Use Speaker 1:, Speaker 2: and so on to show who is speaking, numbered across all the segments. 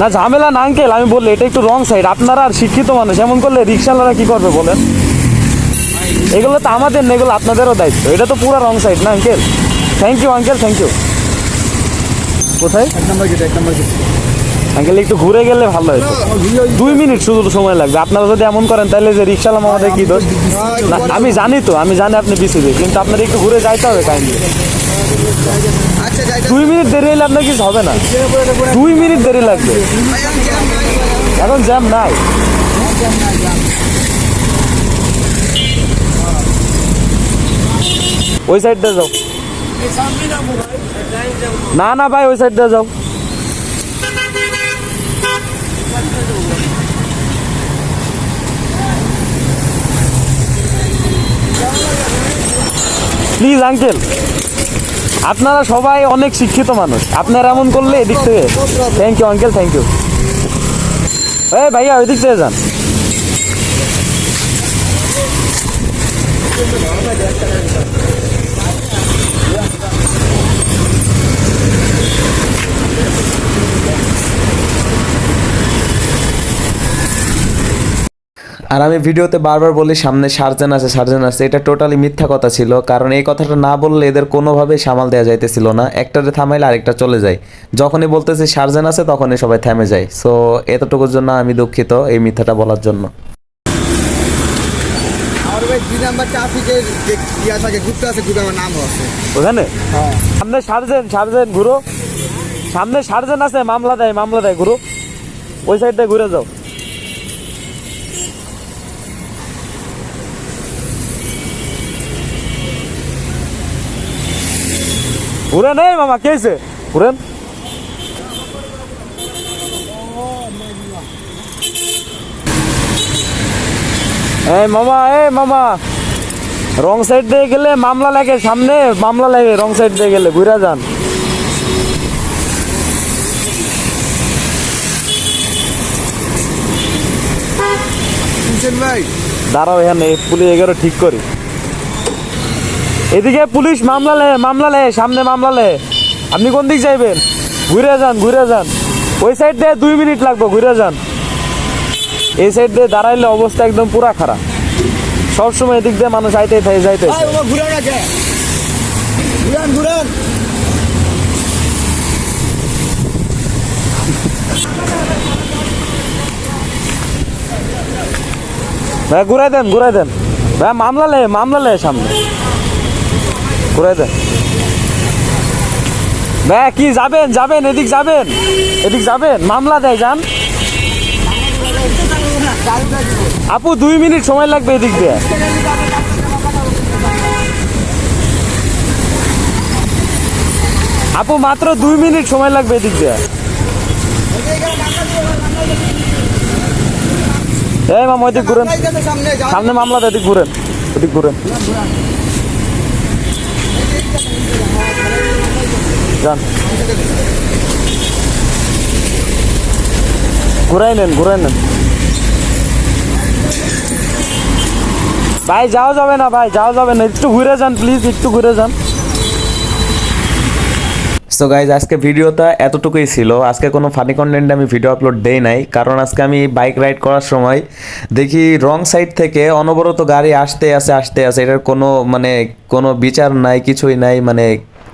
Speaker 1: না ঝামেলা না আঙ্কেল আমি বললে এটা একটু রং সাইড আপনারা আর শিক্ষিত মানুষ এমন করলে রিক্সাওয়ালারা কি করবে বলেন? এগুলো তো আমাদের না এগুলো আপনাদেরও দায়িত্ব। এটা তো পুরো রং সাইড না uncle thank you uncle thank you কোথায়?
Speaker 2: এক নম্বর গেট এক নম্বর গেট
Speaker 1: আঙ্কেল একটু ঘুরে গেলে ভালো হতো দুই মিনিট শুধু সময় লাগবে। আপনারা যদি এমন করেন তাহলে যে রিক্সাওয়ালা আমাদের কি দোষ? না, আমি জানি তো আমি জানি আপনি বিসিবি কিন্তু আপনার একটু ঘুরে যাইতে হবে কাইন্ডলি দুই মিনিট দেরি হলে আপনার কিছু হবে না। দুই মিনিট দেরি লাগবে। এখন জ্যাম নাই। ওই সাইড দিয়ে যাও। না না ভাই, ওই সাইড দিয়ে যাও। Please, uncle. আপনারা সবাই অনেক শিক্ষিত মানুষ। আপনারা এমন করলে এদিক থেকে। Thank you uncle thank you এই ভাইয়া ওই দিক থেকে যান।
Speaker 3: আর আমি ভিডিওতে বারবার বলি সামনে সার্জেন আছে সার্জেন আছে। এটা টোটালি মিথ্যা কথা ছিল কারণ এই কথাটা না বললে এদের কোনোভাবেই সামাল দেওয়া যাইতেছিল না। একটাতে থামাইলে আরেকটা চলে যায়। যখনই বলতেছে সার্জেন আছে তখনই সবাই থেমে যায়। সো এতটুকুর জন্য আমি দুঃখিত এই মিথ্যাটা বলার জন্য।
Speaker 2: আমার ভাই দুই নাম্বার ট্রাফিকের যে থাকে গ্রুপটা আছে গ্রুপে আমার নামও আছে।
Speaker 1: ওখানে? সামনে সার্জেন সার্জেন ঘুরো। সামনে সার্জেন আছে মামলা দেয় মামলা দেয় ঘুরো। ওই সাইড দিয়ে ঘুরে যাও। ঘুরেন এই মামা কে হয়েছে ঘুরেন এই মামা এই মামা। রং সাইড দিয়ে গেলে মামলা লাগে সামনে মামলা লাগে রং সাইড দিয়ে গেলে ঘুরে যান। দাঁড়াও এখানে পুলিশ এগারো ঠিক করি। এদিকে পুলিশ মামলা লে মামলা লে সামনে মামলা লে। আপনি কোন দিক যাইবেন? ঘুরে যান ঘুরে যান। ওই সাইড দিয়ে দুই মিনিট লাগবে ঘুরে যান। এই সাইড দিয়ে দাঁড়াইলে অবস্থা একদম পুরা খারাপ। সবসময় এদিক দিয়ে মানুষ আইতে থাকে যাইতে
Speaker 2: ভাই
Speaker 1: ঘুরাই দেন ঘুরাই দেন। ভাই মামলা লে মামলা লে সামনে। ঘুরাই দেন ভাই কি, যাবেন যাবেন, এদিক যাবেন এদিক যাবেন, মামলা দেয় যান। আপু, দুই মিনিট সময় লাগবে এদিক দিয়ে। আপু, মাত্র দুই মিনিট সময় লাগবে এদিক দিয়ে। এই মামা ওইদিক ঘুরেন।
Speaker 2: সামনে
Speaker 1: মামলা দেয়, এদিক ঘুরেন ওদিক ঘুরেন। যান ঘুরাই নেন ঘুরাই নেন। ভাই যাও যাবে না, ভাই, যাওয়া যাবে না। একটু ঘুরে যান প্লিজ একটু ঘুরে যান।
Speaker 3: সো গাইজ আজকে ভিডিওটা এতটুকুই ছিল। আজকে কোনো ফানি কন্টেন্ট আমি ভিডিও আপলোড দেই নাই, কারণ আজকে আমি বাইক রাইড করার সময় দেখি রং সাইড থেকে অনবরত গাড়ি আসতে আসে আসতে আসে, এটার কোনো মানে কোনো বিচার নাই, কিছুই নাই মানে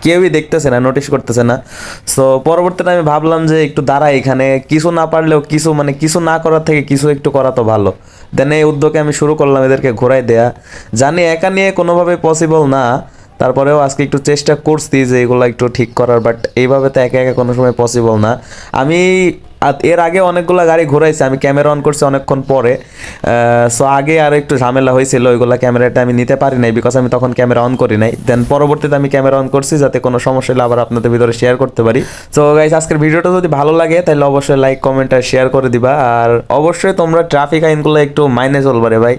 Speaker 3: কেউই দেখতেছে না নোটিশ করতেছে না। সো পরবর্তীতে আমি ভাবলাম যে একটু দাঁড়াই এখানে, কিছু না পারলেও কিছু মানে কিছু না করার থেকে কিছু একটু করা তো ভালো। দেন এই উদ্যোগে আমি শুরু করলাম এদেরকে ঘোরাই দেয়া। জানি একা নিয়ে কোনোভাবে পসিবল না তারপরেও আজকে একটু চেষ্টা করছি যে এগুলো একটু ঠিক করার বাট এইভাবে তো একা একা কোনো সময় পসিবল না। আমি এর আগে অনেকগুলো গাড়ি ঘুরাইছি, আমি ক্যামেরা অন করছি অনেকক্ষণ পরে। সো আগে আর একটু ঝামেলা হয়েছিল, ওইগুলো ক্যামেরাটা আমি নিতে পারি নাই বিকজ আমি তখন ক্যামেরা অন করি নাই। দেন পরবর্তীতে আমি ক্যামেরা অন করছি, যাতে কোনো সমস্যা হলে আবার আপনাদের ভিতরে শেয়ার করতে পারি। সো গাইজ আজকের ভিডিওটা যদি ভালো লাগে, তাহলে অবশ্যই লাইক কমেন্ট আর শেয়ার করে দিবা। আর অবশ্যই তোমরা ট্রাফিক আইনগুলো একটু মাইনে চলবারে ভাই।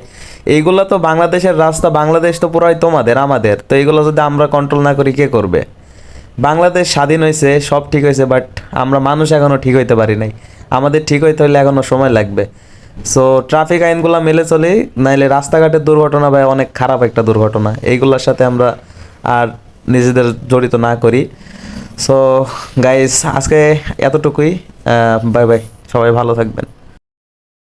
Speaker 3: এইগুলো তো বাংলাদেশের রাস্তা, বাংলাদেশ তো পুরাই তোমাদের, আমাদের। তো এইগুলো যদি আমরা কন্ট্রোল না করি, কে করবে? বাংলাদেশ স্বাধীন হয়েছে, সব ঠিক হয়েছে বাট আমরা মানুষ এখনও ঠিক হইতে পারি নাই। আমাদের ঠিক হইতে হলে এখনও সময় লাগবে। সো ট্রাফিক আইনগুলো মেলে চলে, নাইলে রাস্তাঘাটের দুর্ঘটনা বা অনেক খারাপ একটা দুর্ঘটনা, এইগুলোর সাথে আমরা আর নিজেদের জড়িত না করি। সো গাইস আজকে এতটুকুই। বাই বাই সবাই ভালো থাকবেন।